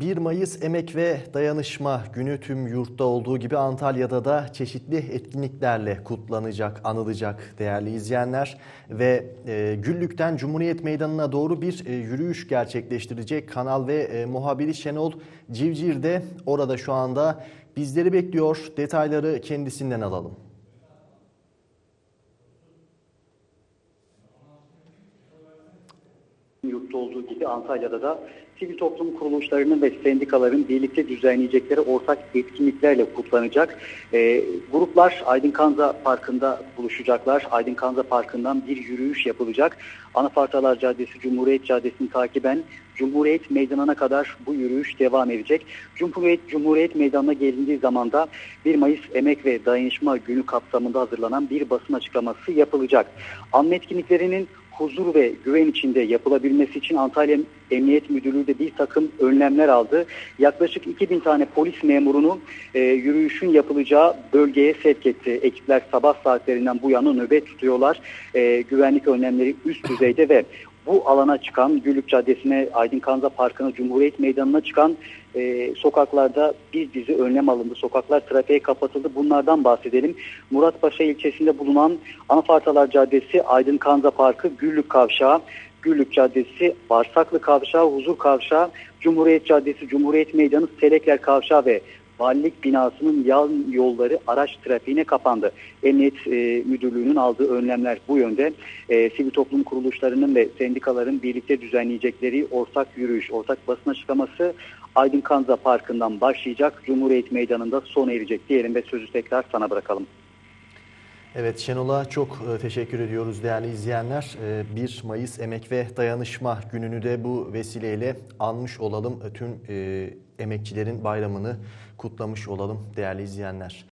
1 Mayıs Emek ve Dayanışma Günü tüm yurtta olduğu gibi Antalya'da da çeşitli etkinliklerle kutlanacak, anılacak değerli izleyenler. Ve e, Güllük'ten Cumhuriyet Meydanı'na doğru bir e, yürüyüş gerçekleştirecek Kanal ve e, muhabiri Şenol Civcir de orada şu anda bizleri bekliyor. Detayları kendisinden alalım. Olduğu gibi Antalya'da da sivil toplum kuruluşlarının ve sendikaların birlikte düzenleyecekleri ortak etkinliklerle kutlanacak. Ee, gruplar Aydın Kanza Parkı'nda buluşacaklar. Aydın Kanza Parkı'ndan bir yürüyüş yapılacak. Anafartalar Caddesi, Cumhuriyet Caddesi'ni takiben Cumhuriyet Meydanı'na kadar bu yürüyüş devam edecek. Cumhuriyet Cumhuriyet Meydanı'na gelindiği zaman da 1 Mayıs Emek ve Dayanışma Günü kapsamında hazırlanan bir basın açıklaması yapılacak. Anma etkinliklerinin huzur ve güven içinde yapılabilmesi için Antalya Emniyet Müdürlüğü de bir takım önlemler aldı. Yaklaşık 2000 tane polis memurunu e, yürüyüşün yapılacağı bölgeye sevk etti. Ekipler sabah saatlerinden bu yana nöbet tutuyorlar. E, güvenlik önlemleri üst düzeyde ve bu alana çıkan Güllük Caddesi'ne, Aydın Kanza Parkı'na, Cumhuriyet Meydanı'na çıkan e, sokaklarda bir dizi önlem alındı. Sokaklar trafiğe kapatıldı. Bunlardan bahsedelim. Muratpaşa ilçesinde bulunan Anafartalar Caddesi, Aydın Kanza Parkı, Güllük Kavşağı, Güllük Caddesi, Barsaklı Kavşağı, Huzur Kavşağı, Cumhuriyet Caddesi, Cumhuriyet Meydanı, Selekler Kavşağı ve Valilik binasının yan yolları araç trafiğine kapandı. Emniyet e, Müdürlüğü'nün aldığı önlemler bu yönde. E, sivil toplum kuruluşlarının ve sendikaların birlikte düzenleyecekleri ortak yürüyüş, ortak basın açıklaması Aydın Kanza Parkı'ndan başlayacak. Cumhuriyet Meydanı'nda sona erecek diyelim ve sözü tekrar sana bırakalım. Evet Şenol'a çok e, teşekkür ediyoruz değerli izleyenler. E, 1 Mayıs Emek ve Dayanışma gününü de bu vesileyle anmış olalım. E, Tüm e, emekçilerin bayramını kutlamış olalım değerli izleyenler.